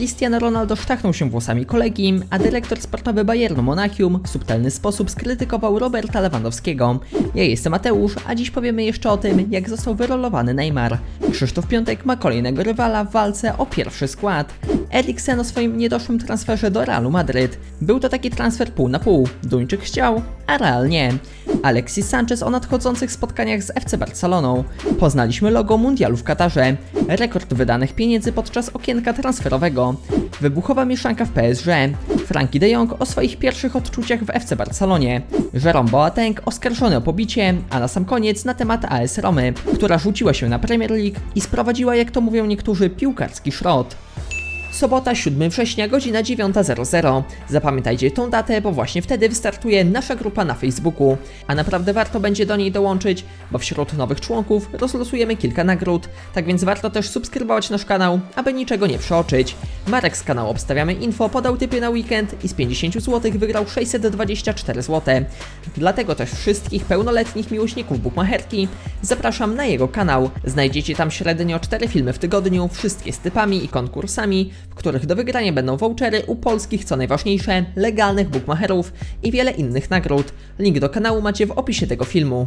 Cristiano Ronaldo sztachnął się włosami kolegi, a dyrektor sportowy Bayernu Monachium w subtelny sposób skrytykował Roberta Lewandowskiego. Ja jestem Mateusz, a dziś powiemy jeszcze o tym, jak został wyrolowany Neymar. Krzysztof Piątek ma kolejnego rywala w walce o pierwszy skład. Eriksen o swoim niedoszłym transferze do Realu Madryt. Był to taki transfer pół na pół. Duńczyk chciał, a Real nie. Alexis Sanchez o nadchodzących spotkaniach z FC Barceloną. Poznaliśmy logo mundialu w Katarze. Rekord wydanych pieniędzy podczas okienka transferowego. Wybuchowa mieszanka w PSG. Frankie de Jong o swoich pierwszych odczuciach w FC Barcelonie. Jerome Boateng oskarżony o pobicie, a na sam koniec na temat AS Romy, która rzuciła się na Premier League i sprowadziła, jak to mówią niektórzy, piłkarski szrot. Sobota 7 września, godzina 9.00. Zapamiętajcie tą datę, bo właśnie wtedy wystartuje nasza grupa na Facebooku. A naprawdę warto będzie do niej dołączyć, bo wśród nowych członków rozlosujemy kilka nagród, tak więc warto też subskrybować nasz kanał, aby niczego nie przeoczyć. Marek z kanału Obstawiamy Info podał typy na weekend i z 50 zł wygrał 624 zł. Dlatego też wszystkich pełnoletnich miłośników bukmacherki zapraszam na jego kanał. Znajdziecie tam średnio 4 filmy w tygodniu, wszystkie z typami i konkursami, w których do wygrania będą vouchery u polskich, co najważniejsze, legalnych bookmacherów i wiele innych nagród. Link do kanału macie w opisie tego filmu.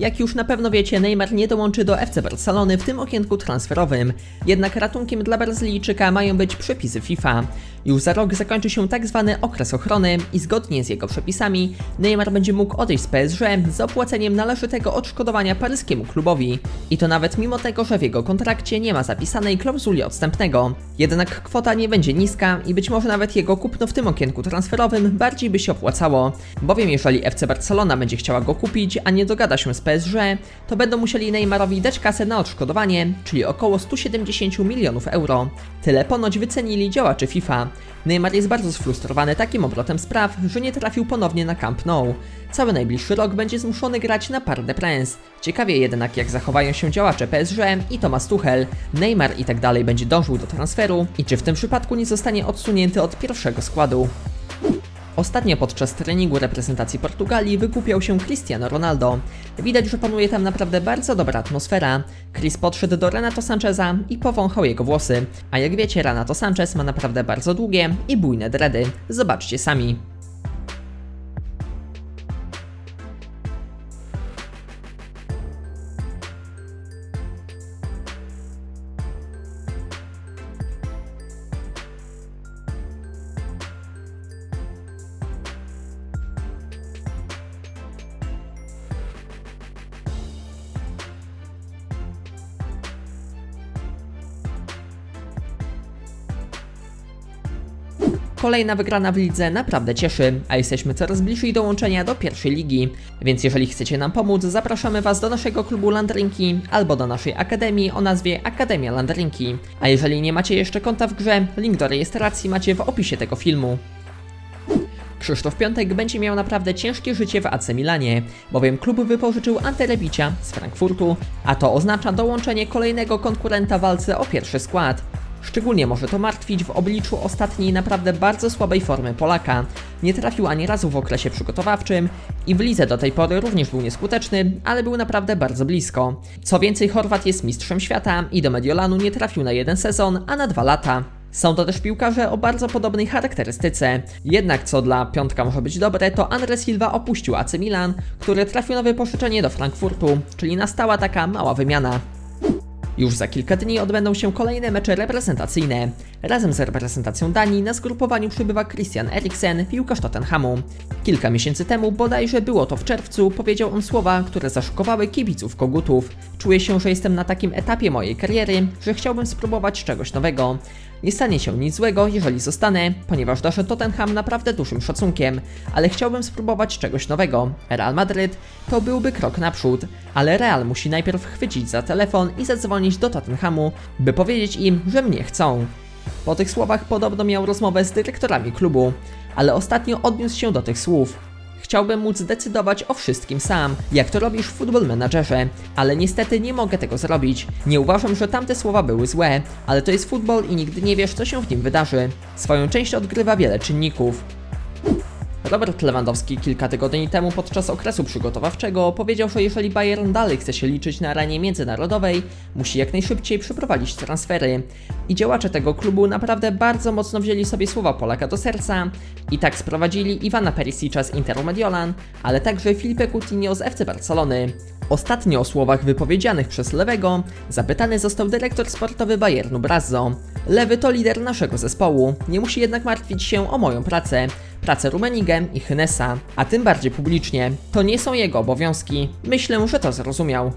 Jak już na pewno wiecie, Neymar nie dołączy do FC Barcelony w tym okienku transferowym. Jednak ratunkiem dla Brazylijczyka mają być przepisy FIFA. Już za rok zakończy się tak zwany okres ochrony i zgodnie z jego przepisami Neymar będzie mógł odejść z PSG z opłaceniem należytego odszkodowania paryskiemu klubowi. I to nawet mimo tego, że w jego kontrakcie nie ma zapisanej klauzuli odstępnego. Jednak kwota nie będzie niska i być może nawet jego kupno w tym okienku transferowym bardziej by się opłacało. Bowiem jeżeli FC Barcelona będzie chciała go kupić, a nie dogada się z PSG, to będą musieli Neymarowi dać kasę na odszkodowanie, czyli około 170 milionów euro. Tyle ponoć wycenili działacze FIFA. Neymar jest bardzo sfrustrowany takim obrotem spraw, że nie trafił ponownie na Camp Nou. Cały najbliższy rok będzie zmuszony grać na Parc des Princes. Ciekawie jednak jak zachowają się działacze PSG i Thomas Tuchel. Neymar i tak dalej będzie dążył do transferu i czy w tym przypadku nie zostanie odsunięty od pierwszego składu. Ostatnio podczas treningu reprezentacji Portugalii wykupiał się Cristiano Ronaldo. Widać, że panuje tam naprawdę bardzo dobra atmosfera. Chris podszedł do Renato Sancheza i powąchał jego włosy. A jak wiecie, Renato Sanchez ma naprawdę bardzo długie i bujne dredy. Zobaczcie sami. Kolejna wygrana w lidze naprawdę cieszy, a jesteśmy coraz bliżej dołączenia do pierwszej ligi. Więc jeżeli chcecie nam pomóc, zapraszamy Was do naszego klubu Landrynki albo do naszej akademii o nazwie Akademia Landrynki. A jeżeli nie macie jeszcze konta w grze, link do rejestracji macie w opisie tego filmu. Krzysztof Piątek będzie miał naprawdę ciężkie życie w AC Milanie, bowiem klub wypożyczył Ante Rebicia z Frankfurtu, a to oznacza dołączenie kolejnego konkurenta w walce o pierwszy skład. Szczególnie może to martwić w obliczu ostatniej naprawdę bardzo słabej formy Polaka. Nie trafił ani razu w okresie przygotowawczym i w lidze do tej pory również był nieskuteczny, ale był naprawdę bardzo blisko. Co więcej, Chorwat jest mistrzem świata i do Mediolanu nie trafił na jeden sezon, a na dwa lata. Są to też piłkarze o bardzo podobnej charakterystyce. Jednak co dla piątka może być dobre, to Andre Silva opuścił AC Milan, który trafił na wypożyczenie do Frankfurtu, czyli nastała taka mała wymiana. Już za kilka dni odbędą się kolejne mecze reprezentacyjne. Razem z reprezentacją Danii na zgrupowaniu przybywa Christian Eriksen, piłkarz Tottenhamu. Kilka miesięcy temu, bodajże było to w czerwcu, powiedział on słowa, które zaszokowały kibiców kogutów. Czuję się, że jestem na takim etapie mojej kariery, że chciałbym spróbować czegoś nowego. Nie stanie się nic złego, jeżeli zostanę, ponieważ darzę Tottenham naprawdę dużym szacunkiem, ale chciałbym spróbować czegoś nowego. Real Madryt to byłby krok naprzód, ale Real musi najpierw chwycić za telefon i zadzwonić do Tottenhamu, by powiedzieć im, że mnie chcą. Po tych słowach podobno miał rozmowę z dyrektorami klubu, ale ostatnio odniósł się do tych słów. Chciałbym móc decydować o wszystkim sam, jak to robisz w Football Managerze, ale niestety nie mogę tego zrobić. Nie uważam, że tamte słowa były złe, ale to jest futbol i nigdy nie wiesz, co się w nim wydarzy. Swoją część odgrywa wiele czynników. Robert Lewandowski kilka tygodni temu podczas okresu przygotowawczego powiedział, że jeżeli Bayern dalej chce się liczyć na arenie międzynarodowej, musi jak najszybciej przeprowadzić transfery. I działacze tego klubu naprawdę bardzo mocno wzięli sobie słowa Polaka do serca i tak sprowadzili Iwana Perisicza z Interu Mediolan, ale także Filipe Coutinho z FC Barcelony. Ostatnio o słowach wypowiedzianych przez Lewego zapytany został dyrektor sportowy Bayernu Brazzo. Lewy to lider naszego zespołu, nie musi jednak martwić się o moją pracę, pracę Rumenigę i Hynesa, a tym bardziej publicznie. To nie są jego obowiązki. Myślę, że to zrozumiał.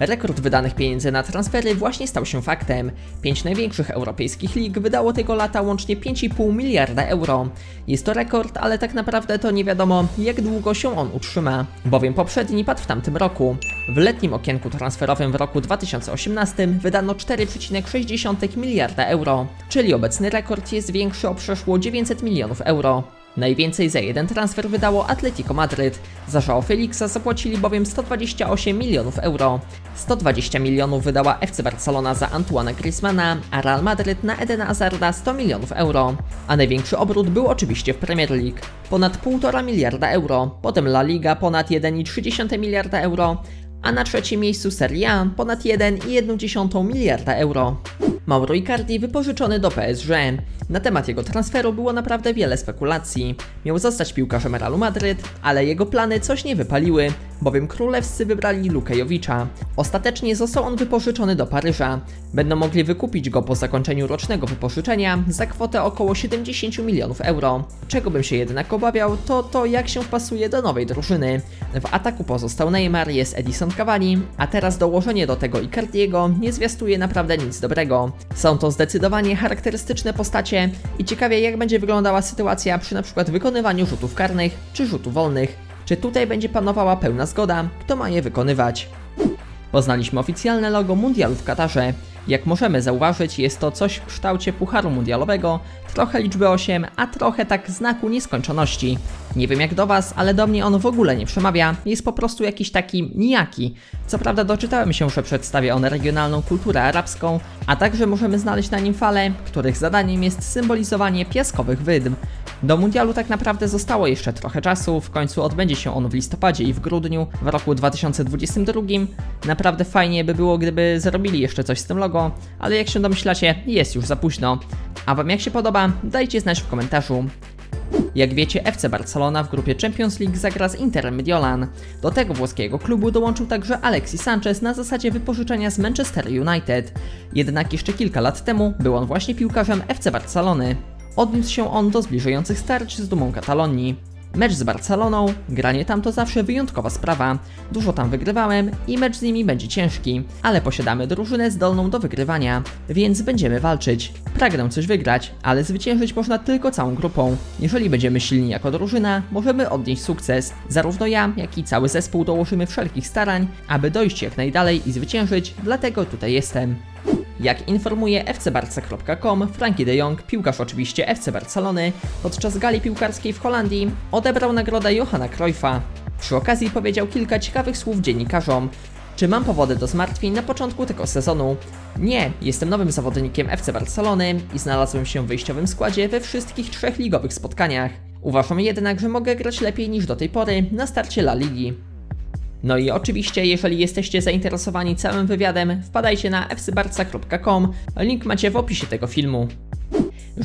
Rekord wydanych pieniędzy na transfery właśnie stał się faktem. Pięć największych europejskich lig wydało tego lata łącznie 5,5 miliarda euro. Jest to rekord, ale tak naprawdę to nie wiadomo, jak długo się on utrzyma, bowiem poprzedni padł w tamtym roku. W letnim okienku transferowym w roku 2018 wydano 4,6 miliarda euro, czyli obecny rekord jest większy o przeszło 900 milionów euro. Najwięcej za jeden transfer wydało Atletico Madryt. Za João Felixa zapłacili bowiem 128 milionów euro. 120 milionów wydała FC Barcelona za Antoana Griezmana, a Real Madryt na Edena Hazarda 100 milionów euro. A największy obrót był oczywiście w Premier League. Ponad 1,5 miliarda euro, potem La Liga ponad 1,3 miliarda euro, a na trzecim miejscu Serie A ponad 1,1 miliarda euro. Mauro Icardi wypożyczony do PSG. Na temat jego transferu było naprawdę wiele spekulacji. Miał zostać piłkarzem Realu Madryt, ale jego plany coś nie wypaliły, bowiem królewscy wybrali Lukajowicza. Ostatecznie został on wypożyczony do Paryża. Będą mogli wykupić go po zakończeniu rocznego wypożyczenia za kwotę około 70 milionów euro. Czego bym się jednak obawiał, to to jak się wpasuje do nowej drużyny. W ataku pozostał Neymar, jest Edison Cavani, a teraz dołożenie do tego Icardiego nie zwiastuje naprawdę nic dobrego. Są to zdecydowanie charakterystyczne postacie i ciekawie jak będzie wyglądała sytuacja przy np. wykonywaniu rzutów karnych czy rzutów wolnych. Czy tutaj będzie panowała pełna zgoda, kto ma je wykonywać? Poznaliśmy oficjalne logo mundialu w Katarze. Jak możemy zauważyć, jest to coś w kształcie pucharu mundialowego, trochę liczby 8, a trochę tak znaku nieskończoności. Nie wiem jak do Was, ale do mnie on w ogóle nie przemawia, jest po prostu jakiś taki nijaki. Co prawda doczytałem się, że przedstawia on regionalną kulturę arabską, a także możemy znaleźć na nim fale, których zadaniem jest symbolizowanie piaskowych wydm. Do mundialu tak naprawdę zostało jeszcze trochę czasu, w końcu odbędzie się on w listopadzie i w grudniu w roku 2022. Naprawdę fajnie by było, gdyby zrobili jeszcze coś z tym logo, ale jak się domyślacie, jest już za późno. A Wam jak się podoba, dajcie znać w komentarzu. Jak wiecie, FC Barcelona w grupie Champions League zagra z Interem Mediolan. Do tego włoskiego klubu dołączył także Alexis Sanchez na zasadzie wypożyczenia z Manchester United. Jednak jeszcze kilka lat temu był on właśnie piłkarzem FC Barcelony. Odniósł się on do zbliżających starć z dumą Katalonii. Mecz z Barceloną, granie tam to zawsze wyjątkowa sprawa. Dużo tam wygrywałem i mecz z nimi będzie ciężki, ale posiadamy drużynę zdolną do wygrywania, więc będziemy walczyć. Pragnę coś wygrać, ale zwyciężyć można tylko całą grupą. Jeżeli będziemy silni jako drużyna, możemy odnieść sukces. Zarówno ja, jak i cały zespół dołożymy wszelkich starań, aby dojść jak najdalej i zwyciężyć, dlatego tutaj jestem. Jak informuje fcbarca.com, Frankie de Jong, piłkarz oczywiście FC Barcelony, podczas gali piłkarskiej w Holandii odebrał nagrodę Johanna Cruyffa. Przy okazji powiedział kilka ciekawych słów dziennikarzom. Czy mam powody do zmartwień na początku tego sezonu? Nie, jestem nowym zawodnikiem FC Barcelony i znalazłem się w wyjściowym składzie we wszystkich trzech ligowych spotkaniach. Uważam jednak, że mogę grać lepiej niż do tej pory na starcie La Ligi. No i oczywiście, jeżeli jesteście zainteresowani całym wywiadem, wpadajcie na fcbarca.com, link macie w opisie tego filmu.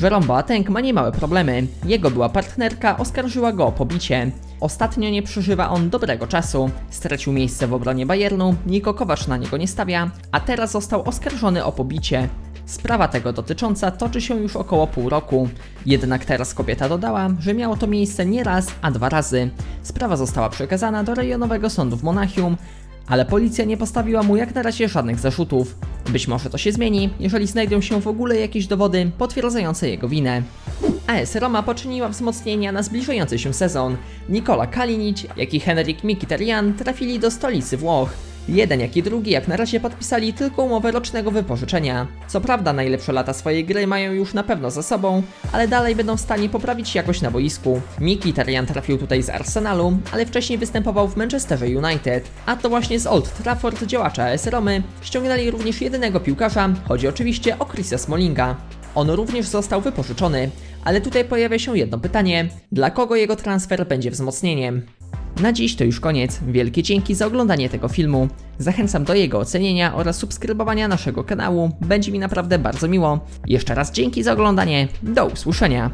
Jerome Boateng ma niemałe problemy. Jego była partnerka oskarżyła go o pobicie. Ostatnio nie przeżywa on dobrego czasu. Stracił miejsce w obronie Bayernu, Niko Kowasz na niego nie stawia, a teraz został oskarżony o pobicie. Sprawa tego dotycząca toczy się już około pół roku. Jednak teraz kobieta dodała, że miało to miejsce nie raz, a dwa razy. Sprawa została przekazana do rejonowego sądu w Monachium, ale policja nie postawiła mu jak na razie żadnych zarzutów. Być może to się zmieni, jeżeli znajdą się w ogóle jakieś dowody potwierdzające jego winę. AS Roma poczyniła wzmocnienia na zbliżający się sezon. Nikola Kalinic, jak i Henrik Mkhitaryan trafili do stolicy Włoch. Jeden jak i drugi jak na razie podpisali tylko umowę rocznego wypożyczenia. Co prawda najlepsze lata swojej gry mają już na pewno za sobą, ale dalej będą w stanie poprawić jakość na boisku. Mkhitaryan trafił tutaj z Arsenalu, ale wcześniej występował w Manchesterze United, a to właśnie z Old Trafford działacze AS Romy ściągnęli również jedynego piłkarza, chodzi oczywiście o Chrisa Smallinga. on również został wypożyczony, ale tutaj pojawia się jedno pytanie: dla kogo jego transfer będzie wzmocnieniem? Na dziś to już koniec. Wielkie dzięki za oglądanie tego filmu. Zachęcam do jego ocenienia oraz subskrybowania naszego kanału. Będzie mi naprawdę bardzo miło. Jeszcze raz dzięki za oglądanie. Do usłyszenia.